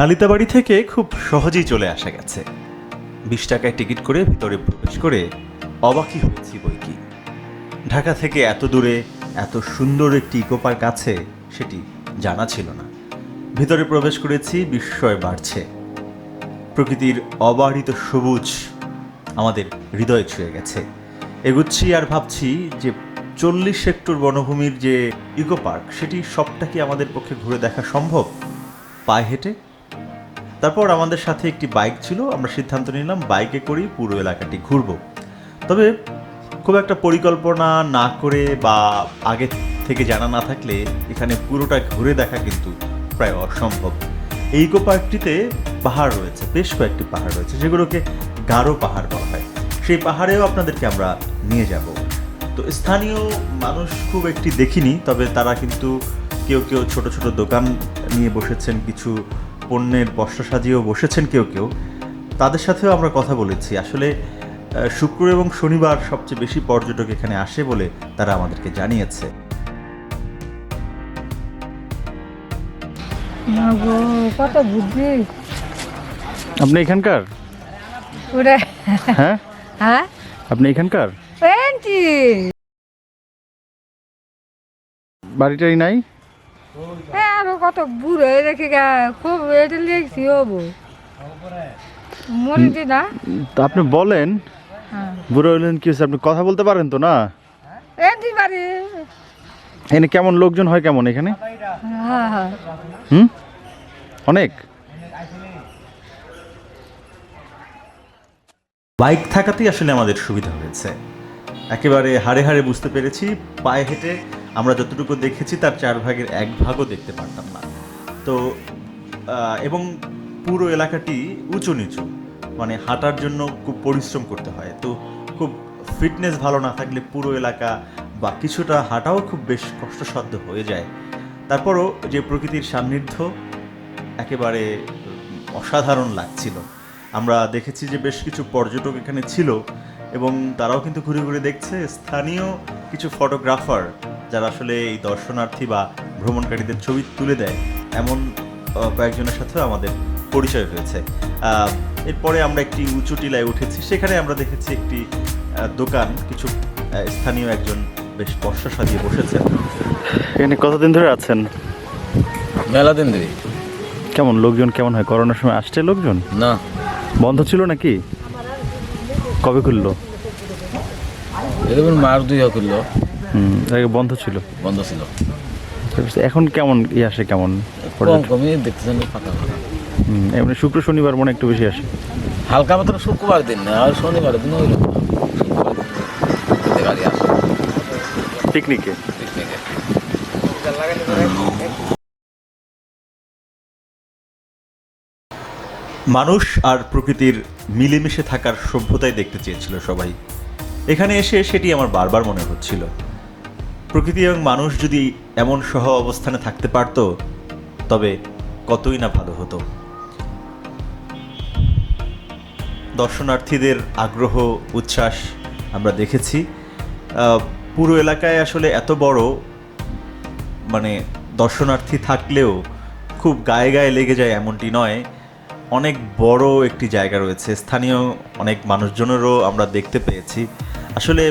নালিতাবাড়ি থেকে খুব সহজেই চলে আসা গেছে। বিশ টাকায় টিকিট করে ভিতরে প্রবেশ করে অবাকই হয়েছি বই কি। ঢাকা থেকে এত দূরে, এত সুন্দর একটি ইকো পার্ক আছে, সেটি জানা ছিল না। ভিতরে প্রবেশ করেছি, বিস্ময় বাড়ছে। প্রকৃতির অবাহিত সবুজ আমাদের হৃদয়ে ছুঁয়ে গেছে। এগুচ্ছি আর ভাবছি যে চল্লিশ হেক্টর বনভূমির যে ইকো পার্ক, সেটি সবটা কি আমাদের পক্ষে ঘুরে দেখা সম্ভব? পায়ে হেঁটে তারপর আমাদের সাথে একটি বাইক ছিল, আমরা সিদ্ধান্ত নিলাম বাইকে করেই পুরো এলাকাটি ঘুরব। তবে খুব একটা পরিকল্পনা না করে বা আগে থেকে জানা না থাকলে এখানে পুরোটা ঘুরে দেখা কিন্তু প্রায় অসম্ভব। এই ইকো পার্কটিতে পাহাড় রয়েছে, বেশ কয়েকটি পাহাড় রয়েছে, যেগুলোকে গাঢ় পাহাড় বলা হয়। সেই পাহাড়েও আপনাদেরকে আমরা নিয়ে যাব। তো স্থানীয় মানুষ খুব একটি দেখিনি, তবে তারা কিন্তু কেউ কেউ ছোট ছোট দোকান নিয়ে বসেছেন, কিছু পণ্যের বস্ত্র সাজিয়েও বসেছেন কেউ কেউ তাদের সাথেও আমরা কথা বলেছি। আসলে শুক্র এবং শনিবার সবচেয়ে বেশি পর্যটক এখানে আসে বলে তারা আমাদেরকে জানিয়েছে। কত বুদ্ধি। আপনি এখানকার? হ্যাঁ? হ্যাঁ? আপনি এখানকার? বাড়িটাই নাই? কত বুড়ো হয়ে রেখে খুব এটা লিখছি হব? মরে দি না? তা আপনি বলেন হ্যাঁ। বুড়ো হলেন কি হয়েছে? আপনি কথা বলতে পারেন তো না? এনটি পারি। এখানে কেমন লোকজন হয় কেমন এখানে? হ্যাঁ হ্যাঁ। হুম? অনেক? বাইক থাকাতেই আসলে আমাদের সুবিধা হয়েছে। একেবারে হাড়ে হাড়ে বুঝতে পেরেছি পায়ে হেঁটে আমরা যতটুকু দেখেছি, তার চার ভাগের এক ভাগও দেখতে পারতাম না। তো এবং পুরো এলাকাটি উঁচু নিচু মানে হাঁটার জন্য খুব পরিশ্রম করতে হয়। তো খুব ফিটনেস ভালো না থাকলে পুরো এলাকা বা কিছুটা হাঁটাও খুব বেশ কষ্টসাধ্য হয়ে যায়। তারপরও যে প্রকৃতির সান্নিধ্য, একেবারে অসাধারণ লাগছিল। আমরা দেখেছি যে বেশ কিছু পর্যটক এখানে ছিল এবং তারাও কিন্তু ঘুরে ঘুরে দেখছে। স্থানীয় কিছু ফটোগ্রাফার যারা আসলে এই দর্শনার্থী বা ভ্রমণকারীদের ছবি তুলে দেয় এমন কয়েকজনের সাথেও আমাদের পরিচয় হয়েছে। এরপরে আমরা একটি উঁচু টিলায় উঠেছি সেখানে আমরা দেখেছি একটি দোকান কিছু স্থানীয় একজন বেশ বর্ষা সাজিয়ে বসেছেন এখানে কতদিন ধরে আছেন? মেলা দিন ধরে কেমন লোকজন কেমন হয়? করোনার সময় আসছে লোকজন? না। বন্ধ ছিল নাকি? কবে খুললো? এরকম মার দুই করল হুম আগে বন্ধ ছিল? বন্ধ ছিল। এখন কেমন ই আসে কেমন কম? কমই দেখতেছেন ফাঁকা ফাঁকা। হুম, এমনি শুক্র শনিবার মনে একটু বেশি আসে। হালকা মাত্র শুক্রবার দিন না আর শনিবার দিন ওই গাড়ি আসে। পিকনিকে? পিকনিকে। মানুষ আর প্রকৃতির মিলেমিশে থাকার সভ্যতাই দেখতে চেয়েছিল সবাই। এখানে এসে সেটি আমার বারবার মনে হচ্ছিল। প্রকৃতি এবং মানুষ যদি এমন সহ অবস্থানে থাকতে পারত, তবে কতই না ভালো হতো। দর্শনার্থীদের আগ্রহ, উচ্ছ্বাস আমরা দেখেছি। পুরো এলাকায় আসলে এত বড় মানে দর্শনার্থী থাকলেও খুব গায়ে গায়ে লেগে যায় এমনটি নয়। অনেক বড় একটি জায়গা রয়েছে। স্থানীয় অনেক মানুষজনেরও আমরা দেখতে পেয়েছি। আসলে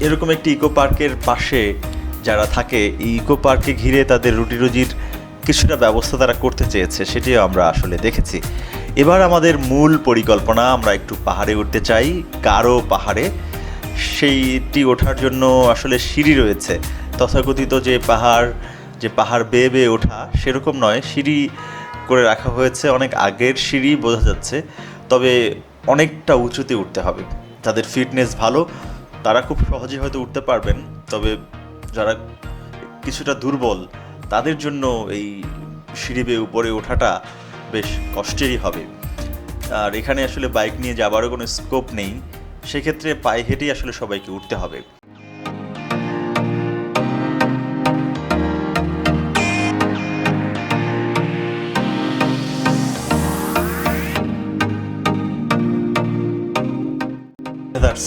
এরকম একটি ইকো পার্কের পাশে যারা থাকে, এই ইকো পার্কে ঘিরে তাদের রুটি রুজির কিছুটা ব্যবস্থা তারা করতে চেয়েছে, সেটিও আমরা আসলে দেখেছি। এবার আমাদের মূল পরিকল্পনা, আমরা একটু পাহাড়ে উঠতে চাই, গারো পাহাড়ে। সেইটি ওঠার জন্য আসলে সিঁড়ি রয়েছে। তথাকথিত যে পাহাড় যে পাহাড় বেয়ে বেয়ে ওঠা, সেরকম নয়। সিঁড়ি করে রাখা হয়েছে, অনেক আগের সিঁড়ি বোঝা যাচ্ছে। তবে অনেকটা উঁচুতে উঠতে হবে। তাদের ফিটনেস ভালো। তারা খুব সহজে হয়তো উঠতে পারবেন, তবে যারা কিছুটা দুর্বল, তাদের জন্য এই সিঁড়ি বেয়ে উপরে ওঠাটা বেশ কষ্টেরই হবে। আর এখানে আসলে বাইক নিয়ে যাবারও কোনো স্কোপ নেই, সেক্ষেত্রে পায়ে হেঁটেই আসলে সবাইকে উঠতে হবে।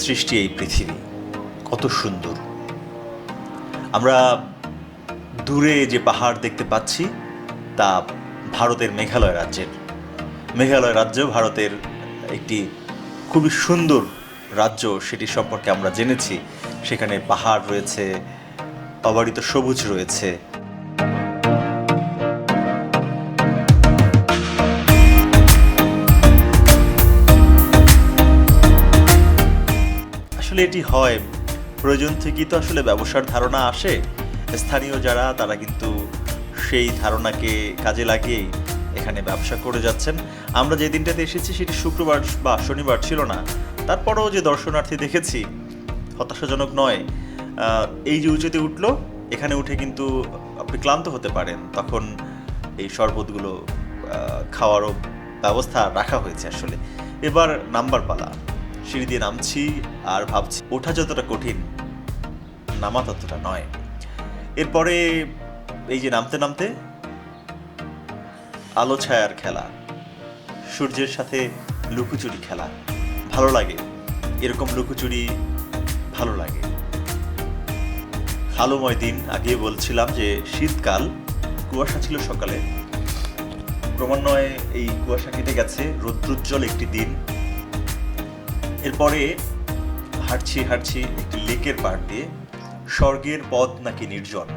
সৃষ্টি এই পৃথিবী। কত সুন্দর। আমরা দূরে যে পাহাড় দেখতে পাচ্ছি, তা ভারতের মেঘালয় রাজ্যের। মেঘালয় রাজ্য ভারতের একটি খুবই সুন্দর রাজ্য, সেটি সম্পর্কে আমরা জেনেছি। সেখানে পাহাড় রয়েছে, অবারিত সবুজ রয়েছে। আসলে এটি হয় প্রয়োজন থেকেই তো আসলে ব্যবসার ধারণা আসে। স্থানীয় যারা, তারা কিন্তু সেই ধারণাকে কাজে লাগিয়েই এখানে ব্যবসা করে যাচ্ছেন। আমরা যে দিনটাতে এসেছি সেটি শুক্রবার বা শনিবার ছিল না। তারপরেও যে দর্শনার্থী দেখেছি, হতাশাজনক নয় এই যে উঁচুতে উঠল, এখানে উঠে কিন্তু আপনি ক্লান্ত হতে পারেন। তখন এই শরবতগুলো খাওয়ারও ব্যবস্থা রাখা হয়েছে আসলে। এবার নাম্বার পালা সিঁড়ি দিয়ে নামছি আর ভাবছি, ওঠা যতটা কঠিন, নামা ততটা নয়। এরপরে এই যে নামতে নামতে আলো ছায়ার খেলা, সূর্যের সাথে লুকোচুরি খেলা, ভালো লাগে। এরকম লুকোচুরি ভালো লাগে। আলোময় দিন, আগে বলছিলাম যে শীতকাল, কুয়াশা ছিল সকালে। ক্রমান্বয়ে এই কুয়াশা কেটে গেছে, রৌদ্রোজ্জ্বল একটি দিন। এরপরে হাঁটছি হাঁটছি একটি লেকের পাড় দিয়ে। স্বর্গের পথ নাকি নির্জন।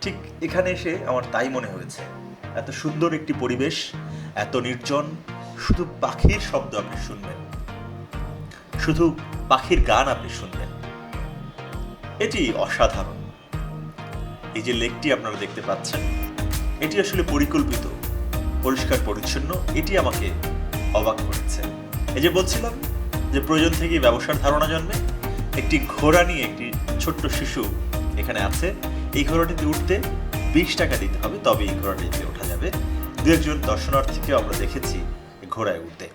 ঠিক এখানে এসে আমার তাই মনে হয়েছে। এত সুন্দর একটি পরিবেশ, এত নির্জন, শুধু পাখির শব্দ আপনি শুনবেন। শুধু পাখির গান আপনি শুনবেন। এটি অসাধারণ। এই যে লেকটি আপনারা দেখতে পাচ্ছেন, এটি আসলে পরিকল্পিত, পরিষ্কার, পরিচ্ছন্ন, এটি আমাকে অবাক করেছে। এই যে বলছিলাম যে প্রয়োজন থেকে ব্যবসার ধারণা জন্মে, একটি ঘোড়া নিয়ে একটি ছোট্ট শিশু এখানে আছে। এই ঘোড়াটিতে উঠতে বিশ টাকা দিতে হবে, তবে এই ঘোড়াটিতে ওঠা যাবে। দু একজন দর্শনার্থীকে আমরা দেখেছি ঘোড়ায় উঠতে।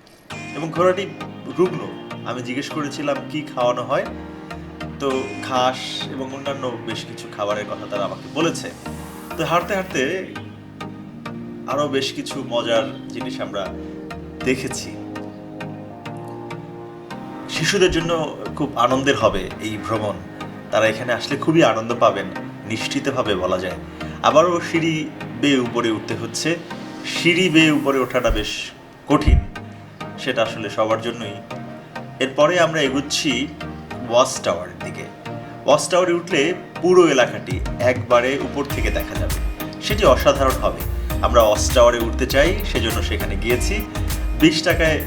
এবং ঘোড়াটি রুগ্ন। আমি জিজ্ঞেস করেছিলাম, কি খাওয়ানো হয়? তো ঘাস এবং অন্যান্য বেশ কিছু খাবারের কথা তারা আমাকে বলেছে। তো হাঁটতে হাঁটতে আরও বেশ কিছু মজার জিনিস আমরা দেখেছি। শিশুদের জন্য খুব আনন্দের হবে এই ভ্রমণ। তারা এখানে আসলে খুবই আনন্দ পাবেন, নিশ্চিতভাবে বলা যায়। আবারও সিঁড়ি বেয়ে উপরে উঠতে হচ্ছে। সিঁড়ি বেয়ে উপরে ওঠাটা বেশ কঠিন, সেটা আসলে সবার জন্যই। এরপরে আমরা এগুচ্ছি ওয়াচ টাওয়ারের দিকে। ওয়াচ টাওয়ারে উঠলে পুরো এলাকাটি একবারে উপর থেকে দেখা যাবে। সেটি অসাধারণ হবে। আমরা ওয়াচ টাওয়ারে উঠতে চাই, সেজন্য সেখানে গিয়েছি। বিশ টাকায়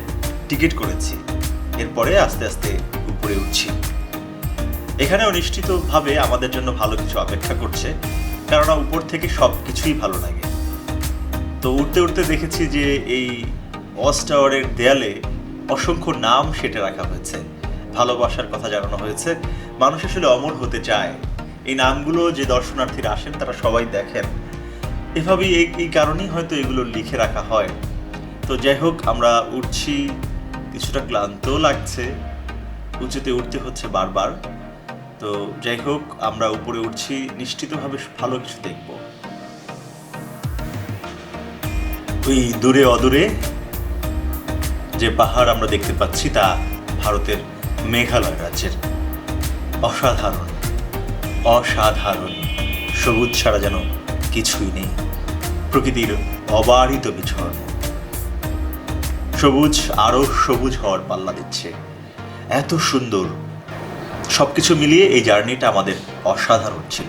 টিকিট করেছি। এরপরে আস্তে আস্তে উপরে উঠছি। এখানেও নিশ্চিতভাবে আমাদের জন্য ভালো কিছু অপেক্ষা করছে, কেননা উপর থেকে সব কিছুই ভালো লাগে। তো উঠতে উঠতে দেখেছি যে এই ওয়াচ টাওয়ারের দেয়ালে অসংখ্য নাম সেটে রাখা হয়েছে। ভালোবাসার কথা জানানো হয়েছে। মানুষ আসলে অমর হতে চায়। এই নামগুলো যে দর্শনার্থীরা আসেন, তারা সবাই দেখেন। এভাবেই এই কারণেই হয়তো এগুলো লিখে রাখা হয়। তো যাই হোক, আমরা উঠছি কিছুটা ক্লান্তও লাগছে। উঁচুতে উঠতে হচ্ছে বারবার। তো যাই হোক, আমরা উপরে উঠছি, নিশ্চিতভাবে ভালো কিছু দেখব। ওই দূরে অদূরে যে পাহাড় আমরা দেখতে পাচ্ছি, তা ভারতের মেঘালয় রাজ্যের। অসাধারণ অসাধারণ। সবুজ ছাড়া যেন কিছুই নেই। প্রকৃতির অবারিত বিচরণ সবুজ আরও সবুজ হওয়ার পাল্লা দিচ্ছে। এত সুন্দর। সবকিছু মিলিয়ে এই জার্নিটা আমাদের অসাধারণ ছিল।